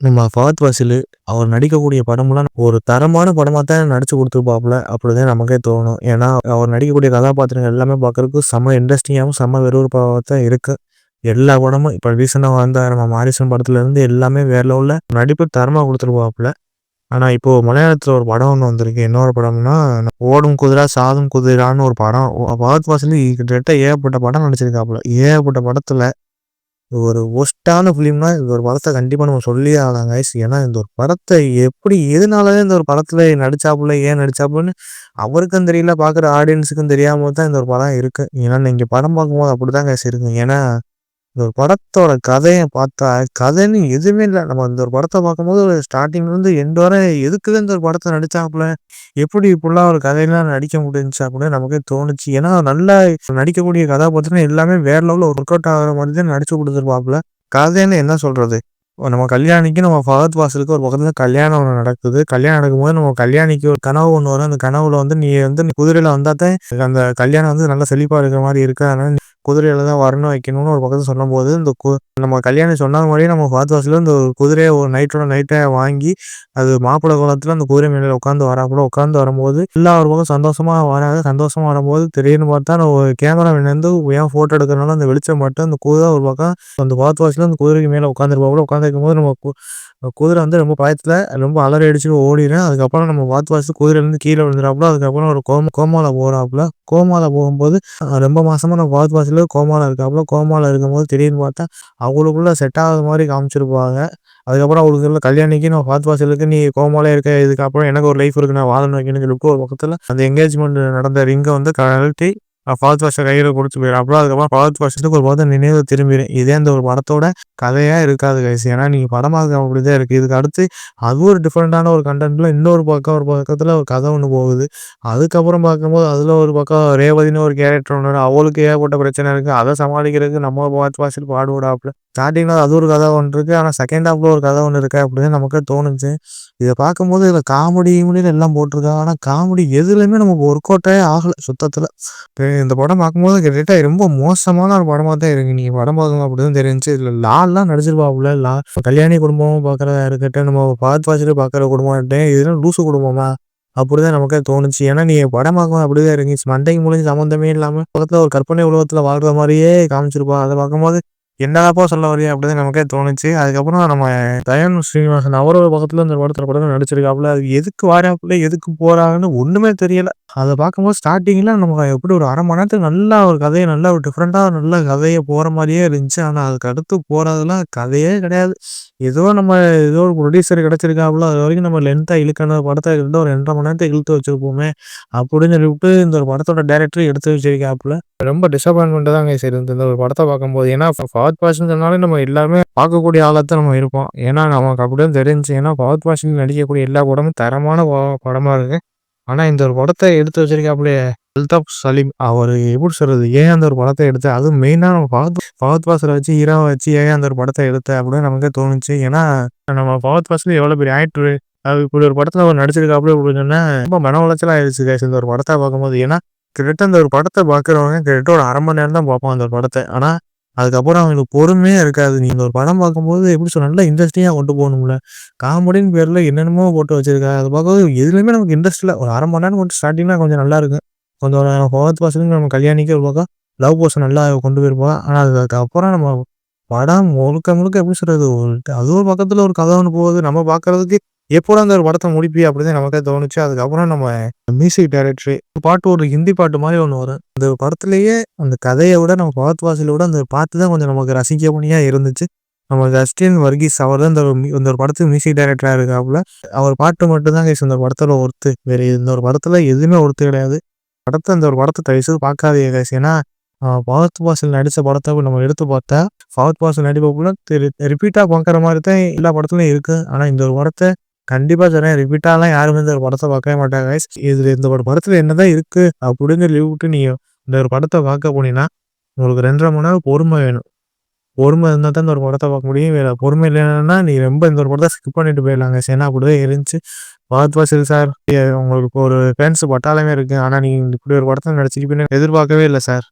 நம்ம ஃபஹத் வாசிலு அவர் நடிக்கக்கூடிய படம்லாம் ஒரு தரமான படமாக தான் நடிச்சு கொடுத்துருப்பாப்புல அப்படிதான் நமக்கே தோணும். ஏன்னா, அவர் நடிக்கக்கூடிய கதாபாத்திரங்கள் எல்லாமே பார்க்கறதுக்கு செம்ம இன்ட்ரெஸ்டிங்காகவும் செம்ம வெறுப்பாக தான் இருக்கு. எல்லா படமும் இப்போ ரீசெண்டாக வந்த நம்ம மாரிசன் படத்துலேருந்து எல்லாமே வேற லெவலில் நடிப்பு தரமாக கொடுத்துருப்பாப்புல ஆனால் இப்போது மலையாளத்தில் ஒரு படம் ஒன்று வந்திருக்கு. இன்னொரு படம்னா, ஓடும் குதிரா சாதும் குதிரான்னு ஒரு படம். ஃபஹத் ஃபாசில் கிட்டத்தட்ட ஏகப்பட்ட படம் நடிச்சிருக்காப்புல. ஏகப்பட்ட படத்தில் ஒரு ஒஸ்டான ஃபிலிம்னா, இது ஒரு படத்தை கண்டிப்பாக நம்ம சொல்லியே ஆகலாம் கைஸ். ஏன்னா, இந்த ஒரு படத்தை எப்படி எதனால இந்த ஒரு படத்தில் நடிச்சாப்புல, ஏன் நடிச்சாப்புலன்னு அவருக்கும் தெரியல, பார்க்குற ஆடியன்ஸுக்கும் தெரியாமல் தான் இந்த ஒரு படம் இருக்குது ஏன்னா, நீங்கள் படம் பார்க்கும்போது அப்படிதான் கைஸ் இருக்கும். ஏன்னா, இந்த ஒரு படத்தோட கதையை பார்த்தா, கதைன்னு எதுவுமே இல்லை நம்ம இந்த ஒரு படத்தை பார்க்கும்போது ஸ்டார்டிங்லேருந்து எண்ட் வர எதுக்கு இந்த ஒரு படத்தை நடிச்சாப்புல? எப்படி இப்படிலாம் ஒரு கதையெல்லாம் நடிக்க முடிஞ்சுச்சு அப்படின்னு நமக்கே தோணுச்சு. ஏன்னா, நல்லா நடிக்கக்கூடிய கதாபாத்திரம் எல்லாமே வேற லெவலில் ஒர்க் அவுட் ஆகிற மாதிரி தான் நடிச்சு கொடுத்துருப்பாப்புல கதைன்னு என்ன சொல்கிறது நம்ம கல்யாணிக்கு நம்ம ஃபகத் வாசலுக்கு ஒரு பக்கத்தில் கல்யாணம் ஒன்று நடக்குது. கல்யாணம் நடக்கும்போது நம்ம கல்யாணிக்கு ஒரு கனவு ஒன்று வரும். அந்த கனவுல வந்து நீ வந்து குதிரையில் வந்தா தான் அந்த கல்யாணம் வந்து நல்லா செழிப்பாக இருக்கிற மாதிரி இருக்கு. அதனால குதிரையில தான் வரணும், வைக்கணும்னு ஒரு பக்கத்துல சொல்லும்போது, இந்த கு நம்ம கல்யாணம் சொன்ன மாதிரியே நம்ம பார்த்து ஃபாசிலும் இந்த குதிரையை ஒரு நைட்டோட நைட்டை வாங்கி, அது மாப்பிள்ளை குளத்தில் அந்த குதிரை மேலே உட்காந்து வராப்புல. உட்காந்து வரும்போது, எல்லா ஒரு பக்கம் சந்தோஷமாக வராங்க. சந்தோஷமாக வரும்போது திடீர்னு பார்த்தா நம்ம கேமரா வந்து ஏன் ஃபோட்டோ எடுக்கிறனால அந்த வெளிச்சம் மட்டும் அந்த குதிரை ஒரு பக்கம் அந்த பார்த்து ஃபாசிலும் அந்த குதிரைக்கு மேலே உட்காந்துருப்பாப்புல. உட்காந்துருக்கும்போது நம்ம கு குதிரை வந்து ரொம்ப பயத்தில் ரொம்ப அலறி அடிச்சுட்டு ஓடிரும். அதுக்கப்புறம் நம்ம ஃபஹத் ஃபாசில் குதிரையிலேருந்து கீழே விழுந்துறாப்புல. அதுக்கப்புறம் ஒரு கோம கோமாவில் போகிறாப்புல கோமால போகும்போது ரொம்ப மாசமா நான் பார்த்து ஃபாசில் கோமால இருக்காப்புல. கோமால இருக்கும்போது திடீர்னு பார்த்தா, அவங்களுக்குள்ள செட் ஆகாத மாதிரி காமிச்சிருப்பாங்க. அதுக்கப்புறம் அவங்களுக்குள்ள கல்யாணிக்கு நான் ஃபஹத் ஃபாசிலுக்கு நீ கோமாலே இருக்க. இதுக்கப்புறம் எனக்கு ஒரு லைஃப் இருக்கு. நான் வாழணும் வைக்கணும்னு சொல்லிட்டு ஒரு பக்கத்துல அந்த என்கேஜ்மெண்ட் நடந்த ரிங்கை வந்து கழட்டி ஃபஹத் கையில் கையில குடுத்துட்டு போயிறாப்புல. அதுக்கப்புறம் ஃபஹத் ஃபாசிலுக்கு ஒரு பக்கம் நினைவு திரும்பிடும் இதே அந்த ஒரு படத்தோட கதையாக இருக்காது கைஸ். ஏன்னா, நீங்கள் படமாக பார்க்க அப்படிதான் இருக்குது இதுக்கு அடுத்து அது ஒரு டிஃப்ரெண்ட்டான ஒரு கன்டென்ட்ல இன்னொரு பக்கம் ஒரு பக்கத்தில் ஒரு கதை ஒன்று போகுது. அதுக்கப்புறம் பார்க்கும்போது அதில் ஒரு பக்கம் ரேவதினு ஒரு கேரக்டர் ஒன்று அவளுக்கு ஏகப்பட்ட பிரச்சனை இருக்குது அதை சமாளிக்கிறதுக்கு நம்ம ஃபஹத் ஃபாசில் பாடுபடுறாப்புல. ஸ்டார்டிங்கில் அது ஒரு கதை ஒன்று இருக்குது ஆனால் செகண்ட் ஹாஃபில் ஒரு கதை ஒன்று இருக்கா அப்படின்னு நமக்கு தோணுச்சு. இதை பார்க்கும்போது இதில் காமெடி முடியல எல்லாம் போட்டுருக்காங்க. ஆனால் காமெடி எதுலேயுமே நமக்கு ஒர்க் அவுட்டே ஆகலை சுத்தத்தில் இந்த படம் பார்க்கும்போது கிட்டத்தட்ட ரொம்ப மோசமான ஒரு படமாக தான் இருக்கு. நீங்கள் படம் பார்க்கணும் அப்படிதான் தெரிஞ்சு இதில் லால்லாம் நடிச்சிருப்பாப்புல. லா கல்யாணி குடும்பமும் பார்க்குறதா இருக்கட்டும், நம்ம பார்த்து ஃபாசில் பார்க்குற குடும்பம் இருக்கட்டும், இதெல்லாம் லூசு குடும்பமா? அப்படிதான் நமக்கே தோணுச்சு. ஏன்னா, நீ படம் பார்க்கும்போது அப்படிதான் இருந்துச்சு. மண்டைக்கு முடிஞ்சு சம்மந்தமே இல்லாமல் பக்கத்தில் ஒரு கற்பனை உலகத்தில் வாழ்கிற மாதிரியே காமிச்சிருப்பா அதை பார்க்கும்போது என்னதாப்பா சொல்ல வரையா அப்படின்னு நமக்கே தோணுச்சு. அதுக்கப்புறம் நம்ம தயான் ஸ்ரீனிவாசன் அவரோட ஒரு பக்கத்துல இந்த படத்துல படத்துல நடிச்சிருக்காப்புல. அது எதுக்கு வாராப்புல, எதுக்கு போறாங்கன்னு ஒண்ணுமே தெரியல. அதை பார்க்கும்போது ஸ்டார்டிங்கில் நம்ம எப்படி ஒரு 1/2 மணி நேரத்துக்கு நல்லா ஒரு கதைய நல்லா ஒரு டிஃப்ரெண்ட்டாக நல்ல கதைய போற மாரியே இருந்துச்சு. ஆனா, அதுக்கு அடுத்து போறதெல்லாம் கதையே கிடையாது. ஏதோ நம்ம ஏதோ ஒரு ப்ரொடியூசர் கிடைச்சிருக்காப்புல. அதுவரைக்கும் நம்ம லென்த்தா இழுக்கணும். படத்த கிட்டத்தட்ட ஒரு 2 1/2 மணி நேரத்துக்கு இழுத்து வச்சிருப்போமே அப்படின்னு சொல்லிவிட்டு இந்த ஒரு படத்தோட டைரக்டர் எடுத்து வச்சிருக்காப்புல. ரொம்ப டிசப்பாயின்ட்மென்ட் தான் கைஸ் இருந்தது இந்த ஒரு படத்த பார்க்கும்போது. ஏன்னா, ஃபஹத் ஃபாசில்ன்னு சொன்னாலே நம்ம எல்லாமே பார்க்கக்கூடிய ஆளா தான் நம்ம இருப்போம். ஏன்னா, நமக்கு அப்படிதான் தெரிஞ்சுச்சு. ஏன்னா, ஃபஹத் ஃபாசில் நடிக்கக்கூடிய எல்லா படமும் தரமான ப படமா இருக்கு. ஆனால் இந்த ஒரு படத்தை எடுத்து வச்சிருக்காப்புலே அல்தாப் சலீம். அவர் எப்படி சொல்றது? ஏன் அந்த ஒரு படத்தை எடுத்த? அதுவும் மெயினாக நம்ம பகத் பகத் பாசரை வச்சு ஹீரோவா வச்சு ஏன் அந்த ஒரு படத்தை எடுத்த? அப்படின்னு நமக்கே தோணுச்சு. ஏன்னா, நம்ம பகத் ஃபாசில் எவ்வளோ பெரிய ஆக்டர் அது இப்படி ஒரு படத்தில் அவர் நடிச்சிருக்காப்புல அப்படின்னு சொன்னா ரொம்ப மன உளைச்சல் ஆயிடுச்சு கேஸ் இந்த ஒரு படத்தை பார்க்கும்போது. ஏன்னா, கிட்டத்தட்ட அந்த ஒரு படத்தை பார்க்குறவங்க கிட்டத்தட்ட ஒரு அரை மணி நேரம் தான் பார்ப்போம் அந்த ஒரு படத்தை ஆனால் அதுக்கப்புறம் அவங்களுக்கு பொறுமையே இருக்காது. நீங்கள் ஒரு படம் பார்க்கும்போது எப்படி சொல்ல நல்லா இன்ட்ரெஸ்டிங்காக கொண்டு போகணும்ல. காமெடின்னு பேரில் என்னென்னமோ போட்டு வச்சிருக்காங்க. அது பார்க்கும்போது எதுலையுமே நமக்கு இன்ட்ரெஸ்ட் இல்லை ஒரு அரை மணி நேரம் மட்டும் ஸ்டார்ட்டிங்ல கொஞ்சம் நல்லா இருக்கும். கொஞ்சம் ஃபஹத் ஃபாசிலும் நம்ம கல்யாணிக்கு ஒரு பக்கம் லவ் போர்ஷன் நல்லா கொண்டு போயிருப்போம் ஆனால் அதுக்கப்புறம் நம்ம படம் முழுக்க முழுக்க எப்படி சொல்கிறது ஒரு அது ஒரு பக்கத்தில் ஒரு கதை ஒன்று போகுது. நம்ம பார்க்குறதுக்கு எப்போடா அந்த ஒரு படத்தை முடிப்பி அப்படின்னு நமக்கே தோணுச்சு. அதுக்கப்புறம் நம்ம மியூசிக் டைரக்டரி பாட்டு ஒரு ஹிந்தி பாட்டு மாதிரி ஒன்று வரும். அந்த படத்துலேயே அந்த கதையை விட நம்ம ஃபஹத் வாசலை விட அந்த பாட்டு தான் கொஞ்சம் நமக்கு ரசிக்கக்கூடியா இருந்துச்சு. நம்ம ஜஸ்டின் வர்கீஸ் அவர் தான் இந்த ஒரு இந்த ஒரு படத்துக்கு மியூசிக் டைரக்டராக இருக்காப்புல. அவர் பாட்டு மட்டும்தான் கேஸ் கைஸ் இந்த படத்தில் ஒர்த்து. வேற இந்த ஒரு படத்தில் எதுவுமே ஒர்த்து கிடையாது. படத்தை இந்த ஒரு படத்தை தயவுசெய்து பார்க்காதீங்க கைஸ். ஏன்னா, ஃபஹத் ஃபாசில் நடித்த படத்தை நம்ம எடுத்து பார்த்தா, ஃபஹத் ஃபாசில் நடிப்பு ரிப்பீட்டாக பார்க்குற மாதிரி தான் எல்லா படத்துலையும் இருக்குது ஆனால் இந்த ஒரு படத்தை கண்டிப்பா சொன்னேன் ரிப்பீட்டாலாம் யாருமே இந்த ஒரு படத்தை பார்க்கவே மாட்டாங்க கைஸ். இந்த ஒரு படத்துல என்னதான் இருக்கு அப்படின்னு விட்டு நீங்கள் இந்த ஒரு படத்தை பார்க்க போனீங்கன்னா, உங்களுக்கு 2 1/2 மணி நேரம் பொறுமை வேணும். பொறுமை இருந்தால் தான் இந்த ஒரு படத்தை பார்க்க முடியும். வேற பொறுமை இல்லைன்னா நீ ரொம்ப இந்த ஒரு படத்தை ஸ்கிப் பண்ணிட்டு போயிடலாங்க கைஸ். ஏன்னா, அப்படிதான் இருந்துச்சு. பார்த்து சரி சார் உங்களுக்கு ஒரு ஃபேன்ஸ் பட்டாளமே இருக்கு. ஆனா, நீங்க இப்படி ஒரு படத்தை நடிச்சிருப்பீங்கன்னு எதிர்பார்க்கவே இல்லை சார்.